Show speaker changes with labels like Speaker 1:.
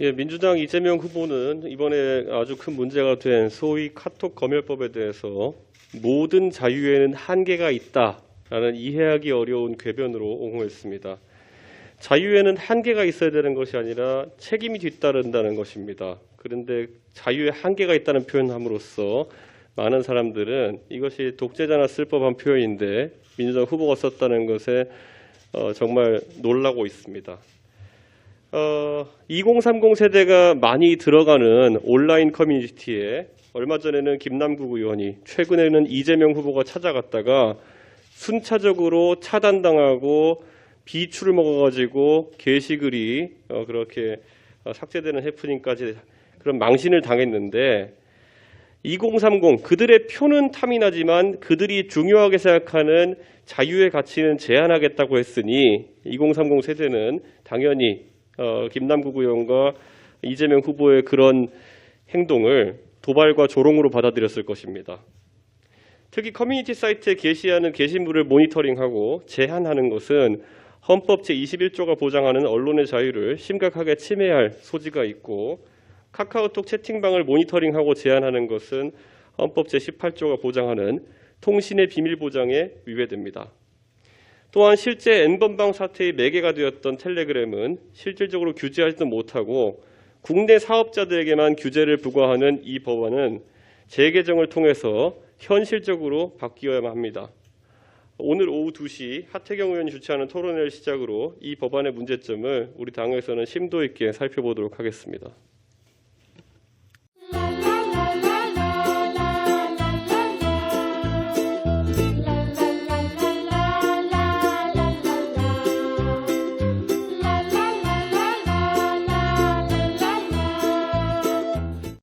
Speaker 1: 예, 민주당 이재명 후보는 이번에 아주 큰 문제가 된 소위 카톡 검열법에 대해서 모든 자유에는 한계가 있다라는 이해하기 어려운 궤변으로 옹호했습니다. 자유에는 한계가 있어야 되는 것이 아니라 책임이 뒤따른다는 것입니다. 그런데 자유에 한계가 있다는 표현함으로써 많은 사람들은 이것이 독재자나 쓸 법한 표현인데 민주당 후보가 썼다는 것에 어, 정말 놀라고 있습니다. 어, 2030 세대가 많이 들어가는 온라인 커뮤니티에 얼마 전에는 김남국 의원이 최근에는 이재명 후보가 찾아갔다가 순차적으로 차단당하고 비추를 먹어가지고 게시글이 어, 그렇게 어, 삭제되는 해프닝까지 그런 망신을 당했는데 2030 그들의 표는 탐이 나지만 그들이 중요하게 생각하는 자유의 가치는 제한하겠다고 했으니 2030 세대는 당연히 어, 김남국 의원과 이재명 후보의 그런 행동을 도발과 조롱으로 받아들였을 것입니다. 특히 커뮤니티 사이트에 게시하는 게시물을 모니터링하고 제한하는 것은 헌법 제21조가 보장하는 언론의 자유를 심각하게 침해할 소지가 있고 카카오톡 채팅방을 모니터링하고 제한하는 것은 헌법 제18조가 보장하는 통신의 비밀 보장에 위배됩니다. 또한 실제 N번방 사태의 매개가 되었던 텔레그램은 실질적으로 규제하지도 못하고 국내 사업자들에게만 규제를 부과하는 이 법안은 재개정을 통해서 현실적으로 바뀌어야만 합니다. 오늘 오후 2시 하태경 의원이 주최하는 토론회를 시작으로 이 법안의 문제점을 우리 당에서는 심도 있게 살펴보도록 하겠습니다.